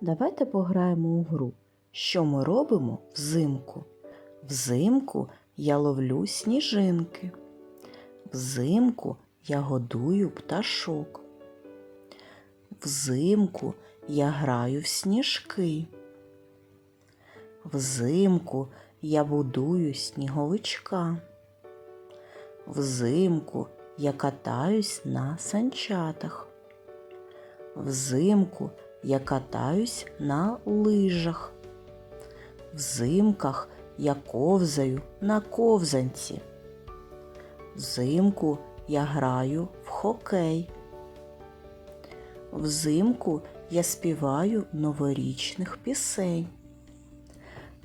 Давайте пограємо у гру. Що ми робимо взимку? Взимку я ловлю сніжинки. Взимку я годую пташок. Взимку я граю в сніжки. Взимку я будую сніговичка. Взимку я катаюсь на санчатах. Взимку я катаюсь на лижах. Взимках я ковзаю на ковзанці. Взимку я граю в хокей. Взимку я співаю новорічних пісень.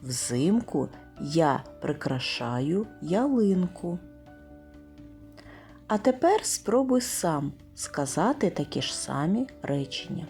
Взимку я прикрашаю ялинку. А тепер спробуй сам сказати такі ж самі речення.